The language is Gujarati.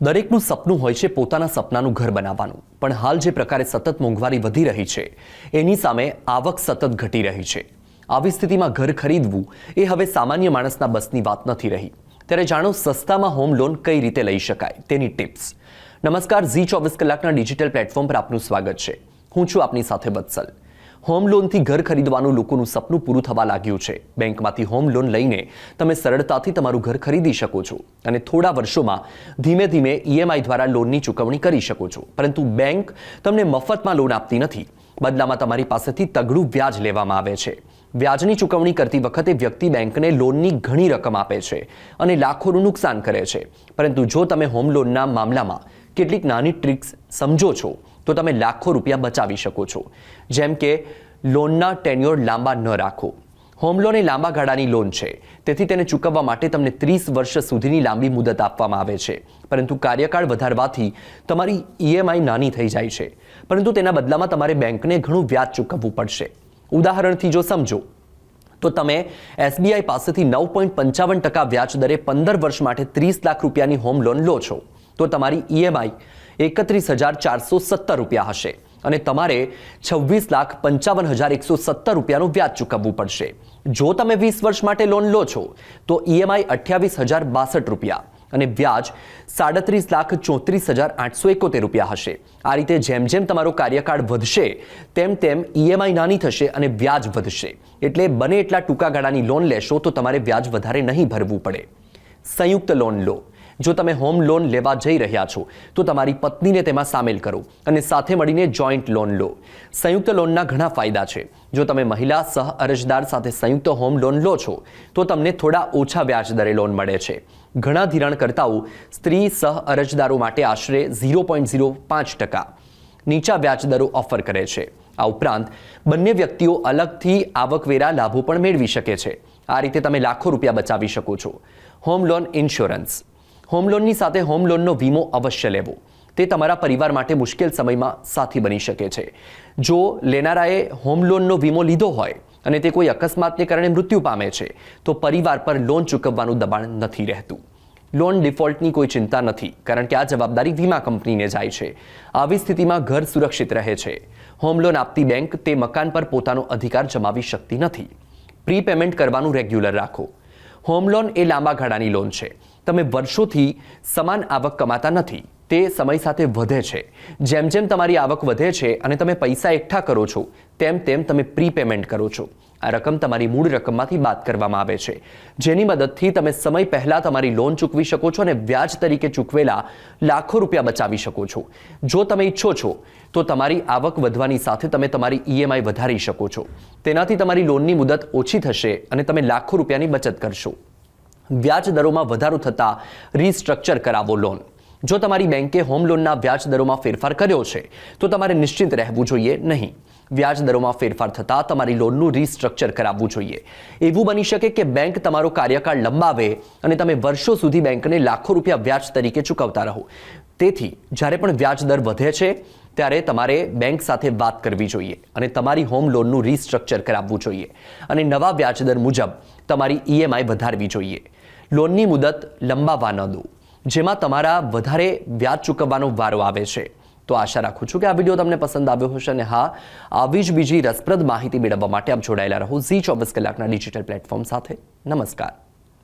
દરેકનું સપનું હોય છે પોતાના સપનાનું ઘર બનાવવાનું. પણ હાલ જે પ્રકારે સતત મોંઘવારી વધી રહી છે, એની સામે આવક સતત ઘટી રહી છે. આવી સ્થિતિમાં ઘર ખરીદવું એ હવે સામાન્ય માણસના બસની વાત નથી રહી. ત્યારે જાણો સસ્તામાં હોમ લોન કઈ રીતે લઈ શકાય તેની ટિપ્સ. નમસ્કાર, ઝી ચોવીસ કલાકના ડિજિટલ પ્લેટફોર્મ પર આપનું સ્વાગત છે. હું છું આપની સાથે વત્સલ. હોમ લોનથી ઘર ખરીદવાનું લોકોનું સપનું પૂરું થવા લાગ્યું છે. બેંકમાંથી હોમ લોન લઈને તમે સરળતાથી તમારું ઘર ખરીદી શકો છો અને થોડા વર્ષોમાં ધીમે ધીમે ઈએમઆઈ દ્વારા લોનની ચૂકવણી કરી શકો છો. પરંતુ બેંક તમને મફતમાં લોન આપતી નથી. બદલામાં તમારી પાસેથી તગડું વ્યાજ લેવામાં આવે છે. વ્યાજની ચૂકવણી કરતી વખતે વ્યક્તિ બેંકને લોનની ઘણી રકમ આપે છે અને લાખોનું નુકસાન કરે છે. પરંતુ જો તમે હોમ લોનના મામલામાં કેટલીક નાની ટ્રિક્સ સમજો છો, તો તમે લાખો રૂપિયા બચાવી શકો છો. જેમ કે, લોનના ટેન્યોર લાંબા ન રાખો. હોમ લોન એ લાંબા ગાળાની લોન છે. તેથી તેને ચૂકવવા માટે તમને ત્રીસ વર્ષ સુધીની લાંબી મુદત આપવામાં આવે છે. પરંતુ કાર્યકાળ વધારવાથી તમારી ઈએમઆઈ નાની થઈ જાય છે. પરંતુ તેના બદલામાં તમારે બેંકને ઘણું વ્યાજ ચૂકવવું પડશે. ઉદાહરણથી જો સમજો, તો તમે એસબીઆઈ પાસેથી નવ પોઈન્ટ પંચાવન ટકા વ્યાજ દરે પંદર વર્ષ માટે ત્રીસ લાખ રૂપિયાની હોમ લોન લો છો. તો તમારી ઈએમઆઈ એકત્રીસ હજાર ચારસો સત્તર રૂપિયા હશે. અને તમારે છવ્વીસ લાખ પંચાવન હજાર એકસો સત્તર રૂપિયાનું વ્યાજ ચૂકવવું પડશે. જો તમે વીસ વર્ષ માટે લોન લો છો, તો ઈએમઆઈ અઠ્યાવીસ હજાર બાસઠ રૂપિયા અને વ્યાજ સાડત્રીસ લાખ ચોત્રીસ હજાર આઠસો એકોતેર રૂપિયા હશે. આ રીતે જેમ જેમ તમારો કાર્યકાળ વધશે, તેમ તેમ ઈએમઆઈ નાની થશે અને વ્યાજ વધશે. એટલે બને એટલા ટૂંકા ગાળાની લોન લેશો તો તમારે વ્યાજ વધારે નહીં ભરવું પડે. સંયુક્ત લોન લો. જો તમે હોમ લોન લેવા જઈ રહ્યા છો, તો તમારી પત્નીને તેમાં સામેલ કરો અને સાથે મળીને જોઈન્ટ લોન લો. સંયુક્ત લોનના ઘણા ફાયદા છે. જો તમે મહિલા સહ અરજદાર સાથે સંયુક્ત હોમ લોન લો છો, તો તમને થોડા ઓછા વ્યાજ દરે લોન મળે છે. ઘણા ધિરાણકર્તાઓ સ્ત્રી સહ અરજદારો માટે આશરે ઝીરો પોઈન્ટ ઝીરો પાંચ ટકા નીચા વ્યાજ દરો ઓફર કરે છે. આ ઉપરાંત, બંને વ્યક્તિઓ અલગથી આવકવેરા લાભો પણ મેળવી શકે છે. આ રીતે તમે લાખો રૂપિયા બચાવી શકો છો. Home loan insurance. હોમ લોનની સાથે હોમ લોનનો વીમો અવશ્ય લેવો. તે તમારા પરિવાર માટે મુશ્કેલ સમયમાં સાથી બની શકે છે. જો લેનારાએ હોમ લોનનો વીમો લીધો હોય અને તે કોઈ અકસ્માતને કારણે મૃત્યુ પામે છે, તો પરિવાર પર લોન ચૂકવવાનું દબાણ નથી રહેતું. લોન ડિફોલ્ટની કોઈ ચિંતા નથી, કારણ કે આ જવાબદારી વીમા કંપનીને જાય છે. આવી સ્થિતિમાં ઘર સુરક્ષિત રહે છે. હોમ લોન આપતી બેંક તે મકાન પર પોતાનો અધિકાર જમાવી શકતી નથી. પ્રી પેમેન્ટ કરવાનું રેગ્યુલર રાખો. હોમ લોન એ લાંબા ગાળાની લોન છે. તમે વર્ષોથી સમાન આવક કમાતા નથી. તે સમય સાથે વધે છે. જેમ જેમ તમારી આવક વધે છે અને તમે પૈસા એકઠા કરો છો, તેમ તેમ તમે પ્રી પેમેન્ટ કરો છો. આ રકમ તમારી મૂળ રકમમાંથી બાદ કરવામાં આવે છે. જેની મદદથી તમે સમય પહેલાં તમારી લોન ચૂકવી શકો છો અને વ્યાજ તરીકે ચૂકવેલા લાખો રૂપિયા બચાવી શકો છો. જો તમે ઈચ્છો છો, તો તમારી આવક વધવાની સાથે તમે તમારી ઈએમઆઈ વધારી શકો છો. તેનાથી તમારી લોનની મુદત ઓછી થશે અને તમે લાખો રૂપિયાની બચત કરશો. વ્યાજ દરોમાં વધારો થતાં રીસ્ટ્રક્ચર કરાવો લોન જો તમારી બેંકે હોમ લોનના વ્યાજ દરોમાં ફેરફાર કર્યો છે, તો તમારે નિશ્ચિત રહેવું જોઈએ નહીં. વ્યાજ દરોમાં ફેરફાર થતાં તમારી લોનનું રીસ્ટ્રક્ચર કરાવવું જોઈએ. એવું બની શકે કે બેંક તમારો કાર્યકાળ લંબાવે અને તમે વર્ષો સુધી બેંકને લાખો રૂપિયા વ્યાજ તરીકે ચૂકવતા રહો. તેથી, જ્યારે પણ વ્યાજ દર વધે છે, ત્યારે તમારે બેંક સાથે વાત કરવી જોઈએ અને તમારી હોમ લોનનું રીસ્ટ્રક્ચર કરાવવું જોઈએ અને નવા વ્યાજ દર મુજબ તમારી ઈએમઆઈ વધારવી જોઈએ. લોનની મુદત લંબાવવા ન દો. જેમાં તમારા વધારે વ્યાજ ચૂકવવાનો વારો આવે છે. તો આશા રાખું છું કે આ વીડિયો તમને પસંદ આવ્યો હશે અને હા, આવી જ બીજી રસપ્રદ માહિતી મેળવવા માટે આપ જોડાયેલા રહો ઝી ચોવીસ કલાકના ડિજિટલ પ્લેટફોર્મ સાથે. નમસ્કાર.